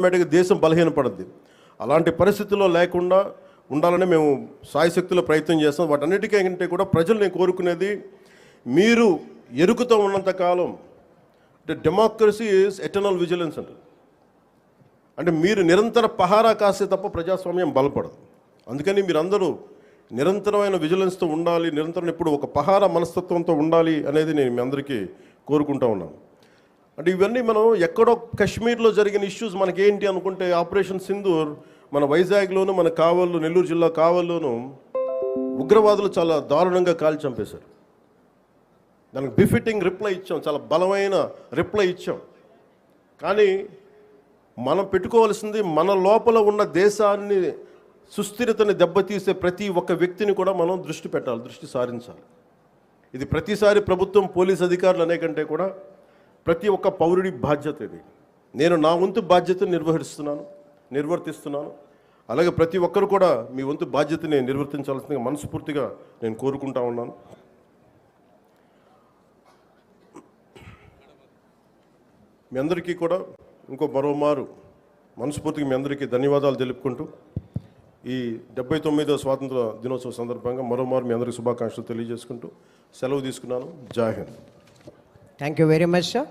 ఆటోమేటిక్గా దేశం బలహీనపడుద్ది. అలాంటి పరిస్థితుల్లో లేకుండా ఉండాలని మేము సాయశక్తిలో ప్రయత్నం చేస్తాం. వాటన్నిటికంటే కూడా ప్రజలు నేను కోరుకునేది మీరు ఎరుకుతో ఉన్నంత కాలం అంటే డెమోక్రసీ ఈజ్ ఎటర్నల్ విజిలెన్స్ అంటారు. అంటే మీరు నిరంతర పహారా కాస్తే తప్ప ప్రజాస్వామ్యం బలపడదు. అందుకని మీరందరూ నిరంతరమైన విజిలెన్స్తో ఉండాలి నిరంతరం ఇప్పుడు ఒక పహార మనస్తత్వంతో ఉండాలి అనేది నేను మీ అందరికీ కోరుకుంటా ఉన్నాను. అంటే ఇవన్నీ మనం ఎక్కడో కాశ్మీర్లో జరిగిన ఇష్యూస్ మనకేంటి అనుకుంటే ఆపరేషన్ సింధూర్ మన వైజాగ్లోను మన కావల్లో నెల్లూరు జిల్లా కావల్లోను ఉగ్రవాదులు చాలా దారుణంగా కాల్చి చంపేశారు. దానికి బిఫిట్టింగ్ రిప్లై ఇచ్చాం చాలా బలమైన రిప్లై ఇచ్చాం. కానీ మనం పెట్టుకోవాల్సింది మన లోపల ఉన్న దేశాన్ని సుస్థిరతని దెబ్బతీసే ప్రతి ఒక్క వ్యక్తిని కూడా మనం దృష్టి పెట్టాలి దృష్టి సారించాలి. ఇది ప్రతిసారి ప్రభుత్వం పోలీస్ అధికారులు అనే కంటే కూడా ప్రతి ఒక్క పౌరుడి బాధ్యత ఇది. నేను నా వంతు బాధ్యతను నిర్వహిస్తున్నాను నిర్వర్తిస్తున్నాను. అలాగే ప్రతి ఒక్కరు కూడా మీ వంతు బాధ్యతని నిర్వర్తించాల్సిందిగా మనస్ఫూర్తిగా నేను కోరుకుంటా ఉన్నాను. మీ అందరికీ కూడా ఇంకో మరోమారు మనస్ఫూర్తిగా మీ అందరికీ ధన్యవాదాలు తెలుపుకుంటూ ఈ డెబ్బై తొమ్మిదో స్వాతంత్ర దినోత్సవ సందర్భంగా మరోమారు మీ అందరికీ శుభాకాంక్షలు తెలియజేసుకుంటూ సెలవు తీసుకున్నాను. జాహింద్ Thank you very much, sir.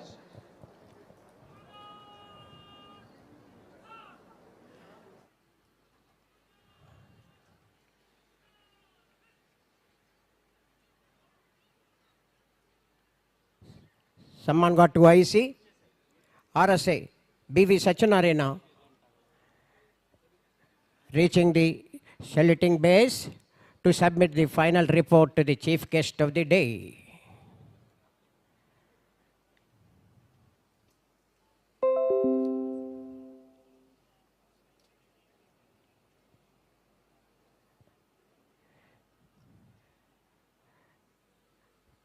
Someone got to IC, RSA, BV Sachinarena, reaching the saluting base to submit the final report to the chief guest of the day.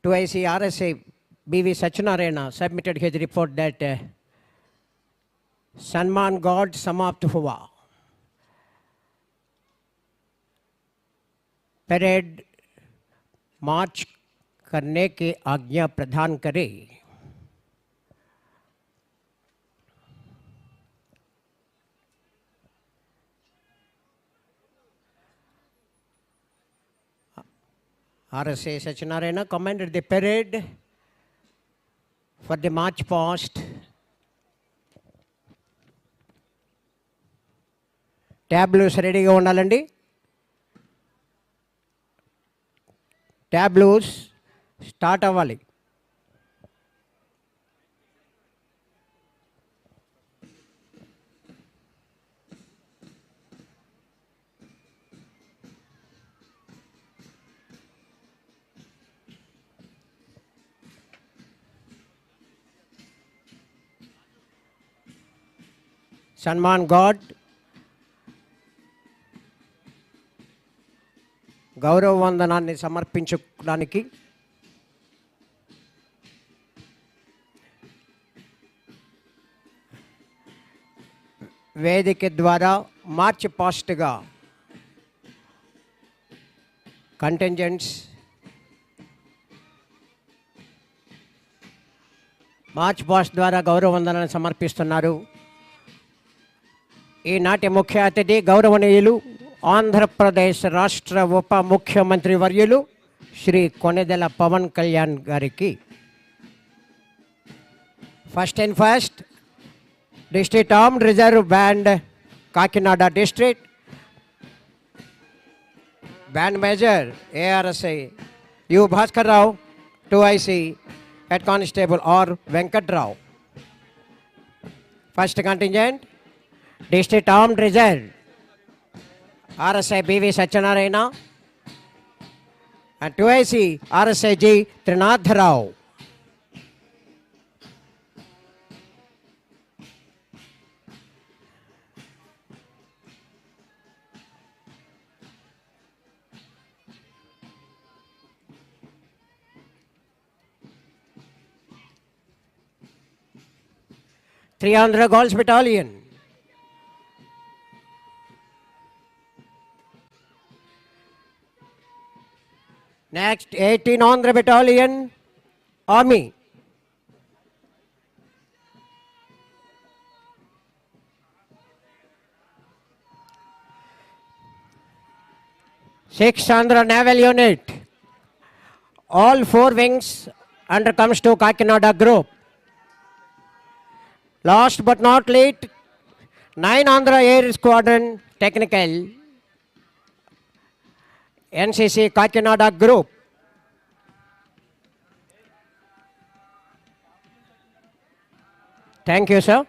To ICRSA, BV Sachinarena submitted his report that uh, Sanman God Samapt Hua. Parade march करने की आज्ञा प्रदान करे RSA Sachinarena commanded the parade for the march past. ట్యాబ్లూస్ రెడీగా ఉండాలండి ట్యాబ్లూస్ start అవ్వాలి Samman God గౌరవ వందనాన్ని సమర్పించుకోవడానికి వేదిక ద్వారా మార్చ్ పాస్ట్గా కంటెంజెంట్స్ మార్చ్ పాస్ట్ ద్వారా గౌరవ వందనాన్ని సమర్పిస్తున్నారు. ఈనాటి ముఖ్య అతిథి గౌరవనీయులు ఆంధ్రప్రదేశ్ రాష్ట్ర ఉప ముఖ్యమంత్రి వర్యులు శ్రీ కొనెదెల పవన్ కళ్యాణ్ గారికి first and first district armed reserve band Kakinada district band major ARSI U Bhaskar Rao two IC head constable R Venkatrao first contingent district arm reserve R S BV Satyanarayana and two C R S G Trinath Rao Three hundred girls battalion. 18th Battalion, Army. six hundred Naval Unit, all four wings under comes to Kakinada Group. Last but not least, 9 Air Squadron Technical NCC Kakinada Group. Thank you sir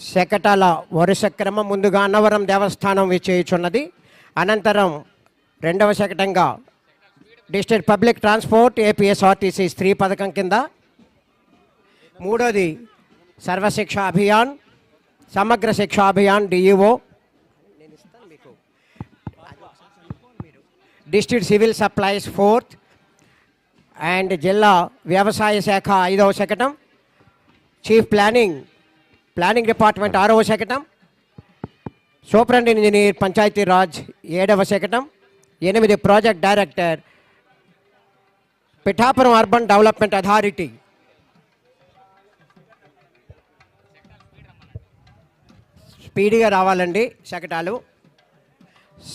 శకటాల వరుస క్రమం ముందుగా అన్నవరం దేవస్థానం విచ్చేయుచున్నది. అనంతరం రెండవ శకటంగా district public transport APSRTC స్త్రీ పథకం కింద. మూడోది Sarva Shiksha Abhiyan. Samagra Shiksha Abhiyan DEO. District civil supplies fourth and జిల్లా వ్యవసాయ శాఖ ఐదవ శకటం. చీఫ్ ప్లానింగ్ ప్లానింగ్ డిపార్ట్మెంట్ ఆరవ శకటం. సూపరింట్ ఇంజనీర్ పంచాయతీ రాజ్ ఏడవ శకటం. ఎనిమిది project director. Pithapuram urban development authority. స్పీడ్గా రావాలండి శకటాలు.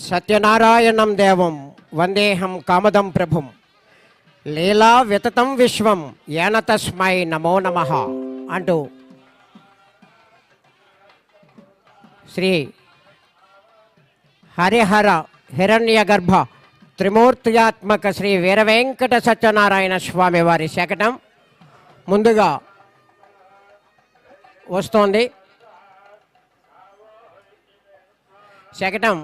సత్యనారాయణం దేవం వందేహం కామదం ప్రభుం. లీలా వితతం విశ్వం ఏన తస్మై నమో నమ అంటూ శ్రీ హరిహర హిరణ్య గర్భ త్రిమూర్త్యాత్మక శ్రీ వీరవెంకట సత్యనారాయణ స్వామి వారి శకటం ముందుగా వస్తోంది. శకటం.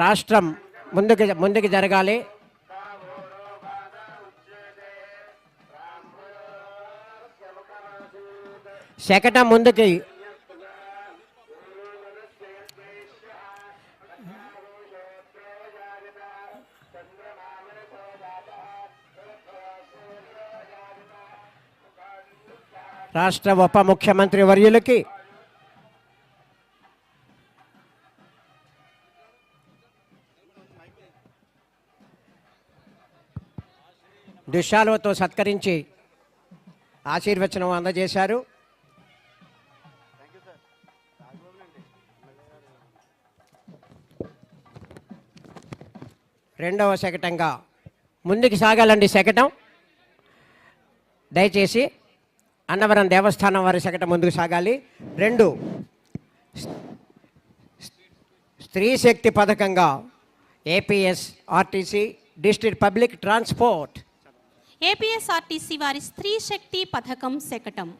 రాష్ట్రం ముందుకు ముందుకు జరగాలి. శకటం ముందుకి రాష్ట్ర ఉప ముఖ్యమంత్రి వర్యులకి. దుశాలువతో సత్కరించి ఆశీర్వచనం అందజేశారు. రెండవ శకటంగా ముందుకు సాగాలండి శకటం. దయచేసి అన్నవరం దేవస్థానం వారి శకటం ముందుకు సాగాలి. రెండు స్త్రీ శక్తి పథకంగా APS RTC district public transport. APSRTC వారి స్త్రీ శక్తి పథకం శకటం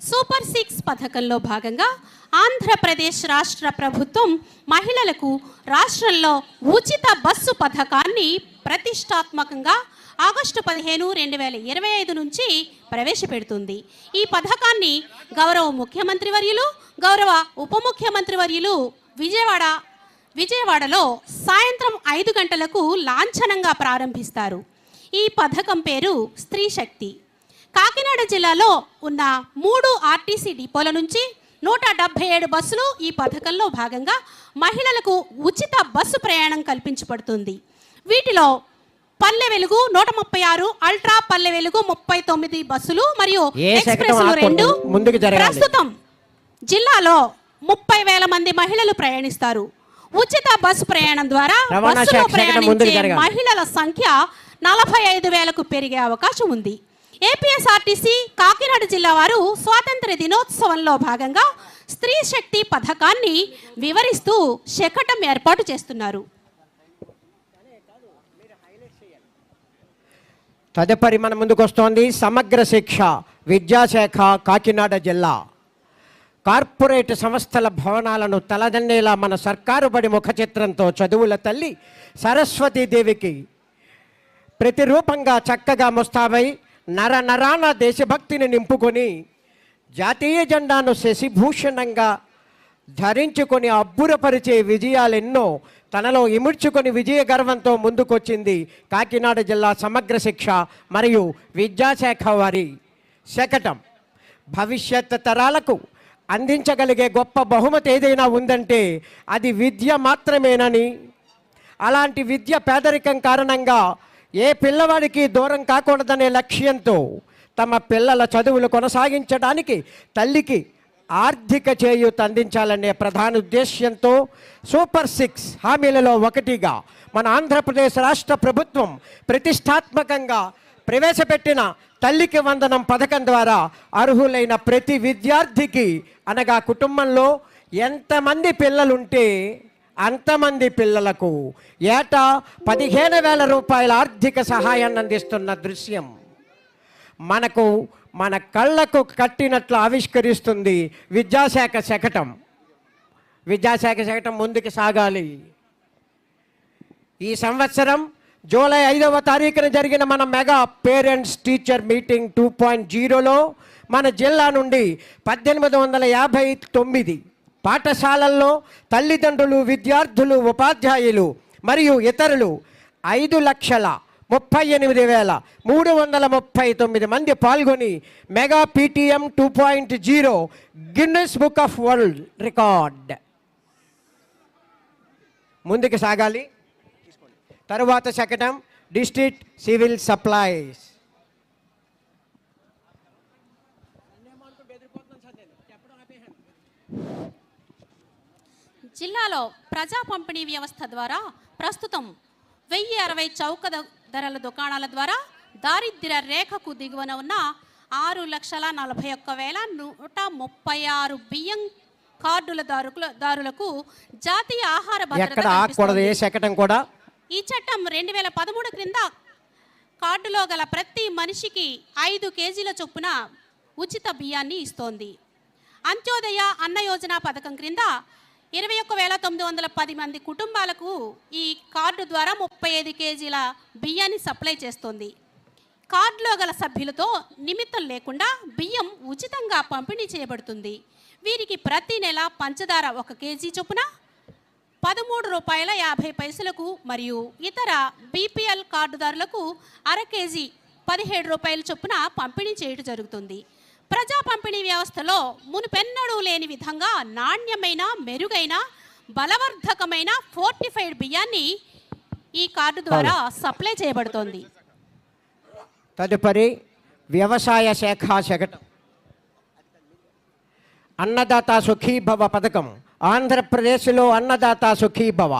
సూపర్ సిక్స్ పథకంలో భాగంగా ఆంధ్రప్రదేశ్ రాష్ట్ర ప్రభుత్వం మహిళలకు రాష్ట్రంలో ఉచిత బస్సు పథకాన్ని ప్రతిష్టాత్మకంగా ఆగస్టు పదిహేను రెండు వేల ఇరవై ఐదు నుంచి ప్రవేశపెడుతుంది. ఈ పథకాన్ని గౌరవ ముఖ్యమంత్రి వర్యులు గౌరవ ఉప ముఖ్యమంత్రి వర్యులు విజయవాడ విజయవాడలో సాయంత్రం ఐదు గంటలకు లాంఛనంగా ప్రారంభిస్తారు. ఈ పథకం పేరు స్త్రీ శక్తి. కాకినాడ జిల్లాలో ఉన్న మూడు ఆర్టీసీ డిపోల నుంచి నూట డెబ్బై ఏడు బస్సులు ఈ పథకంలో భాగంగా మహిళలకు ఉచిత బస్సు ప్రయాణం కల్పించబడుతుంది. వీటిలో పల్లె వెలుగు నూట ముప్పై ఆరు అల్ట్రా పల్లె వెలుగు ముప్పై తొమ్మిది బస్సులు మరియు ఎక్స్ప్రెస్లు రెండు ముందుకు. ప్రస్తుతం జిల్లాలో ముప్పై వేల మంది మహిళలు ప్రయాణిస్తారు ఉచిత బస్సు ప్రయాణం ద్వారా బస్సులో ప్రయాణించే. మహిళల సంఖ్య నలభై ఐదు వేలకు పెరిగే అవకాశం ఉంది ఏపీఎస్ఆర్టీసీ కాకినాడ జిల్లా వారు స్వాతంత్ర దినోత్సవంలో భాగంగా స్త్రీ శక్తి పథకాన్ని వివరిస్తూ శకటం ఏర్పాటు చేస్తున్నారు తదుపరి మన ముందుకు వస్తోంది సమగ్ర శిక్ష విద్యాశాఖ కాకినాడ జిల్లా. కార్పొరేట్ సంస్థల భవనాలను తలదన్నేలా మన సర్కారు బడి ముఖ చిత్రంతో చదువుల తల్లి సరస్వతీదేవికి ప్రతిరూపంగా చక్కగా ముస్తాబై నర నరాన దేశభక్తిని నింపుకొని జాతీయ జెండాను శశిభూషణంగా ధరించుకొని అబ్బురపరిచే విజయాలెన్నో తనలో ఇముడ్చుకొని విజయ గర్వంతో ముందుకొచ్చింది కాకినాడ జిల్లా సమగ్ర శిక్ష మరియు విద్యాశాఖ వారి శకటం. భవిష్యత్ తరాలకు అందించగలిగే గొప్ప బహుమతి ఏదైనా ఉందంటే అది విద్య మాత్రమేనని. అలాంటి విద్య పేదరికం కారణంగా ఏ పిల్లవాడికి దూరం కాకూడదనే లక్ష్యంతో తమ పిల్లల చదువులు కొనసాగించడానికి తల్లికి ఆర్థిక చేయూత అందించాలనే ప్రధాన ఉద్దేశ్యంతో సూపర్ సిక్స్ హామీలలో ఒకటిగా మన ఆంధ్రప్రదేశ్ రాష్ట్ర ప్రభుత్వం ప్రతిష్టాత్మకంగా ప్రవేశపెట్టిన తల్లికి వందనం పథకం ద్వారా అర్హులైన ప్రతి విద్యార్థికి అనగా కుటుంబంలో ఎంతమంది పిల్లలుంటే అంతమంది పిల్లలకు ఏటా పదిహేను వేల రూపాయల ఆర్థిక సహాయాన్ని అందిస్తున్న దృశ్యం. మనకు మన కళ్ళకు కట్టినట్లు ఆవిష్కరిస్తుంది విద్యాశాఖ శకటం. విద్యాశాఖ శకటం ముందుకు సాగాలి. ఈ సంవత్సరం జూలై ఐదవ తారీఖున జరిగిన మన mega parents teacher meeting two point జీరోలో మన జిల్లా నుండి పద్దెనిమిది వందల యాభై తొమ్మిది పాఠశాలల్లో తల్లిదండ్రులు విద్యార్థులు ఉపాధ్యాయులు మరియు ఇతరులు ఐదు లక్షల ముప్పై ఎనిమిది వేల మూడు వందల ముప్పై తొమ్మిది మంది పాల్గొని mega PTM two point zero Guinness book of world record. ముందుకు సాగాలి. తరువాత శకటం డిస్ట్రిక్ట్ సివిల్ సప్లైస్. జిల్లాలో ప్రజా పంపిణీ వ్యవస్థ ద్వారా ప్రస్తుతం వెయ్యి అరవై చౌక ధరల దుకాణాల ద్వారా దారిద్ర్య రేఖకు దిగువన ఉన్న ఆరు లక్షల నలభై ఒక్క వేల నూట ముప్పై ఆరు బియ్యం కార్డుల దారుకుల దారులకు జాతీయ ఆహార భద్రత ఎక్కడ ఆగకూడదు ఏ కల్పిస్తోంది. శకటం కూడా ఈ చట్టం రెండు వేల పదమూడు క్రింద కార్డులో గల ప్రతి మనిషికి ఐదు కేజీల చొప్పున ఉచిత బియ్యాన్ని ఇస్తోంది అంత్యోదయ అన్న యోజన పథకం క్రింద ఇరవై ఒక్క వేల తొమ్మిది వందల పది మంది కుటుంబాలకు ఈ కార్డు ద్వారా ముప్పై ఐదు కేజీల బియ్యాన్ని సప్లై చేస్తుంది. కార్డులో గల సభ్యులతో నిమిత్తం లేకుండా బియ్యం ఉచితంగా పంపిణీ చేయబడుతుంది. వీరికి ప్రతి నెల పంచదార ఒక కేజీ చొప్పున పదమూడు రూపాయల యాభై పైసలకు మరియు ఇతర బీపీఎల్ కార్డుదారులకు అర కేజీ పదిహేడు రూపాయల చొప్పున పంపిణీ చేయడం జరుగుతుంది. ప్రజా పంపిణీ వ్యవస్థలో మునుపెన్నడూ లేని విధంగా నాణ్యమైన మెరుగైన బలవర్ధకమైన ఫోర్టిఫైడ్ బియ్యాన్ని ఈ కార్డు ద్వారా సప్లై చేయబడుతోంది. తదుపరి వ్యవసాయ శాఖ శకటం. అన్నదాత సుఖీభవ పథకం. ఆంధ్రప్రదేశ్లో అన్నదాత సుఖీభవ.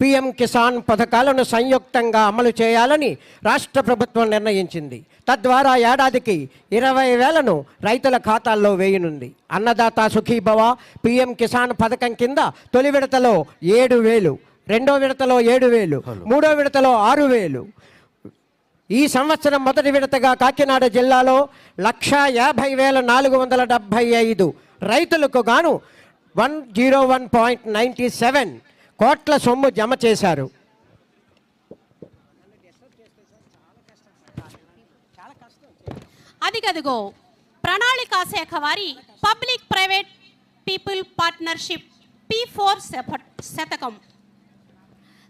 పిఎం కిసాన్ పథకాలను సంయుక్తంగా అమలు చేయాలని రాష్ట్ర ప్రభుత్వం నిర్ణయించింది. తద్వారా ఏడాదికి ఇరవై వేలను రైతుల ఖాతాల్లో వేయనుంది. అన్నదాత సుఖీభవ పిఎం కిసాన్ పథకం కింద తొలి విడతలో ఏడు వేలు రెండో విడతలో ఏడు వేలు మూడో విడతలో ఆరు వేలు. ఈ సంవత్సరం మొదటి విడతగా కాకినాడ జిల్లాలో లక్ష యాభై వేల నాలుగు వందల డెబ్భై ఐదు రైతులకు గాను one zero one point ninety seven కోట్ల సొమ్ము జమ చేశారు. అదిగదిగో ప్రణాళికా శాఖ వారి public private people partnership P four శతకం.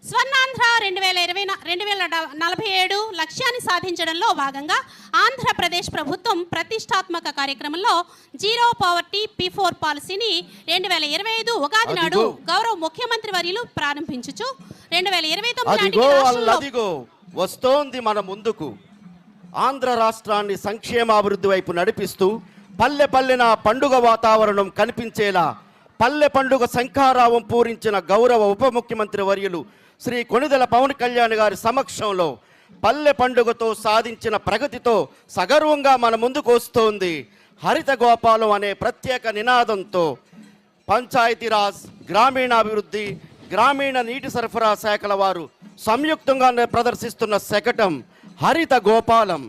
స్వర్ణాంధ్ర రెండు వేల ఇరవై రెండు వేల నలభై ఏడు లక్ష్యాన్ని సాధించడంలో భాగంగా ఆంధ్రప్రదేశ్ ప్రభుత్వం ప్రతిష్టాత్మక కార్యక్రమంలో జీరో పవర్టీ పి ఫోర్ పాలసీని రెండు వేల ఇరవై ఐదు ఉగాది నాడు. గౌరవ ముఖ్యమంత్రి వర్యులు ప్రారంభించుచు. రెండు వేల ఇరవై తొమ్మిది వస్తోంది మన ముందుకు. ఆంధ్ర రాష్ట్రాన్ని సంక్షేమాభివృద్ధి వైపు నడిపిస్తూ పల్లె పల్లెన పండుగ వాతావరణం కనిపించేలా పల్లె పండుగ శంఖారావం పూరించిన గౌరవ ఉప ముఖ్యమంత్రి వర్యులు శ్రీ కొణిదెల పవన్ కళ్యాణ్ గారి సమక్షంలో పల్లె పండుగతో సాధించిన ప్రగతితో సగర్వంగా మన ముందుకు వస్తోంది హరిత గోపాలం అనే ప్రత్యేక నినాదంతో పంచాయతీరాజ్ గ్రామీణాభివృద్ధి గ్రామీణ నీటి సరఫరా శాఖల వారు సంయుక్తంగా ప్రదర్శిస్తున్న శకటం హరిత గోపాలం.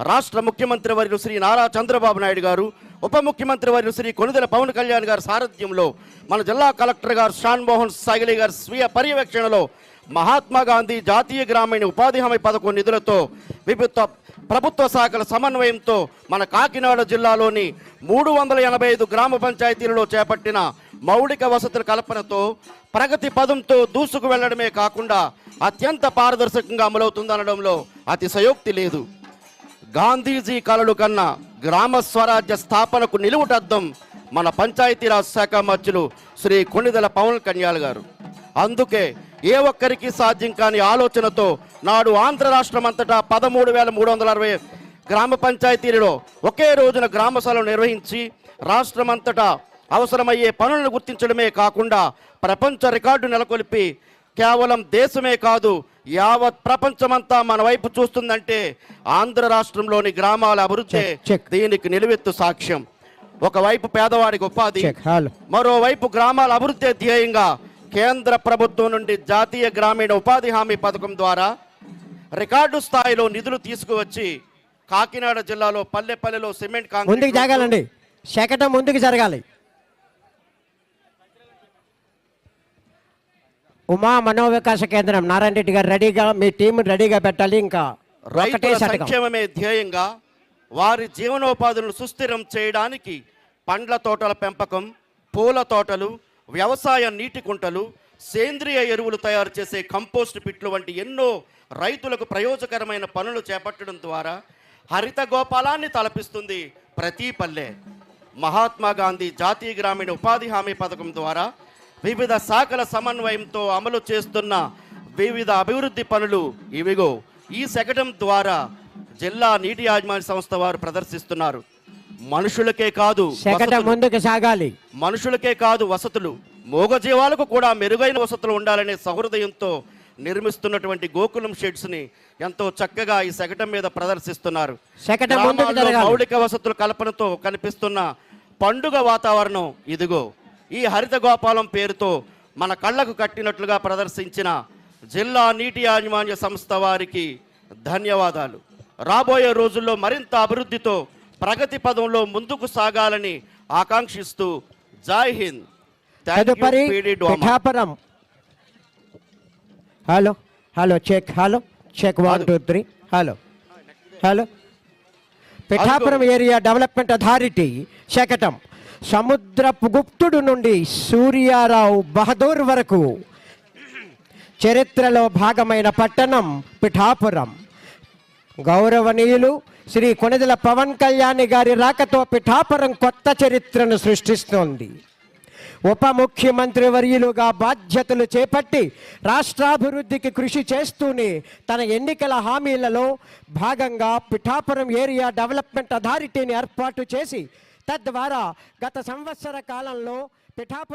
రాష్ట్ర ముఖ్యమంత్రి వర్యులు శ్రీ నారా చంద్రబాబు నాయుడు గారు ఉప ముఖ్యమంత్రి వారి శ్రీ కొనుదెల పవన్ కళ్యాణ్ గారి సారథ్యంలో మన జిల్లా కలెక్టర్ గారు షాన్ మోహన్ సాగిలి గారి స్వీయ పర్యవేక్షణలో మహాత్మా గాంధీ జాతీయ గ్రామీణ ఉపాధి హామీ పథకం నిధులతో విభుత్వ ప్రభుత్వ శాఖల సమన్వయంతో మన కాకినాడ జిల్లాలోని మూడు వందల ఎనభై ఐదు గ్రామ పంచాయతీలలో చేపట్టిన మౌలిక వసతుల కల్పనతో ప్రగతి పదంతో దూసుకు వెళ్ళడమే కాకుండా అత్యంత పారదర్శకంగా అమలవుతుందనడంలో అతిశయోక్తి లేదు. గాంధీజీ కలలు కన్నా గ్రామ స్వరాజ్య స్థాపనకు నిలువుటద్దం మన పంచాయతీరాజ్ శాఖ మంత్రులు శ్రీ కొణిదెల పవన్ కన్యాల్ గారు. అందుకే ఏ ఒక్కరికి సాధ్యం కాని ఆలోచనతో నాడు ఆంధ్ర రాష్ట్రం అంతటా పదమూడు వేల మూడు వందల అరవై గ్రామ పంచాయతీలలో ఒకే రోజున గ్రామ సభలు నిర్వహించి రాష్ట్రమంతటా అవసరమయ్యే పనులను గుర్తించడమే కాకుండా ప్రపంచ రికార్డు నెలకొల్పి కేవలం దేశమే కాదు యావత్ ప్రపంచమంతా మన వైపు చూస్తుందంటే ఆంధ్ర రాష్ట్రంలోని గ్రామాల అభివృద్ధి. దీనికి నిలువెత్తు సాక్ష్యం. ఒకవైపు పేదవాడికి ఉపాధి మరోవైపు గ్రామాల అభివృద్ధి ధ్యేయంగా కేంద్ర ప్రభుత్వం నుండి జాతీయ గ్రామీణ ఉపాధి హామీ పథకం ద్వారా రికార్డు స్థాయిలో నిధులు తీసుకువచ్చి కాకినాడ జిల్లాలో పల్లె పల్లెలో సిమెంట్ ముందుకు జరగాలండి శకటం ముందుకు జరగాలి. ఉమా మనోవికాస కేంద్రం. నారాయణ రెడ్డి గారు రెడీగా మీ టీం రెడీగా పెట్టాలి ఇంకా. రైతుల సంక్షేమమే ధ్యేయంగా వారి జీవనోపాధులను సుస్థిరం చేయడానికి పండ్ల తోటల పెంపకం పూల తోటలు వ్యవసాయ నీటి కుంటలు సేంద్రియ ఎరువులు తయారు చేసే కంపోస్ట్ పిట్లు వంటి ఎన్నో రైతులకు ప్రయోజకరమైన పనులు చేపట్టడం ద్వారా హరిత గోపాలాన్ని తలపిస్తుంది ప్రతి పల్లె. మహాత్మా గాంధీ జాతీయ గ్రామీణ ఉపాధి హామీ పథకం ద్వారా వివిధ శాఖల సమన్వయంతో అమలు చేస్తున్న వివిధ అభివృద్ధి పనులు ఇవిగో ఈ శకటం ద్వారా జిల్లా నీటి యాజమాన్య సంస్థ వారు ప్రదర్శిస్తున్నారు. మనుషులకే కాదు. ముందుకు సాగాలి. మనుషులకే కాదు వసతులు. మూగజీవాలకు కూడా మెరుగైన వసతులు ఉండాలనే సహృదయంతో నిర్మిస్తున్నటువంటి గోకులం షెడ్స్ని ఎంతో చక్కగా ఈ శకటం మీద ప్రదర్శిస్తున్నారు. మౌలిక వసతుల కల్పనతో కనిపిస్తున్న పండుగ వాతావరణం ఇదిగో. ఈ హరిత గోపాలం పేరుతో మన కళ్ళకు కట్టినట్లుగా ప్రదర్శించిన జిల్లా నీటి యాజమాన్య సంస్థ వారికి ధన్యవాదాలు. రాబోయే రోజుల్లో మరింత అభివృద్ధితో ప్రగతి పదంలో ముందుకు సాగాలని ఆకాంక్షిస్తూ జై Hind. Pithapuram. Hello hello check hello check one two three hello hello. Pithapuram area development authority శకటం. సముద్రపు గుప్తుడు నుండి సూర్యారావు బహదూర్ వరకు. చరిత్రలో భాగమైన పట్టణం పిఠాపురం. గౌరవనీయులు శ్రీ కొణిదెల పవన్ కళ్యాణ్ గారి రాకతో పిఠాపురం కొత్త చరిత్రను సృష్టిస్తోంది. ఉప ముఖ్యమంత్రి వర్యులుగా బాధ్యతలు చేపట్టి రాష్ట్రాభివృద్ధికి కృషి చేస్తూనే తన ఎన్నికల హామీలలో భాగంగా పిఠాపురం ఏరియా డెవలప్మెంట్ అథారిటీని ఏర్పాటు చేసి తద్వారా గత సంవత్సర కాలంలో పిఠాపురం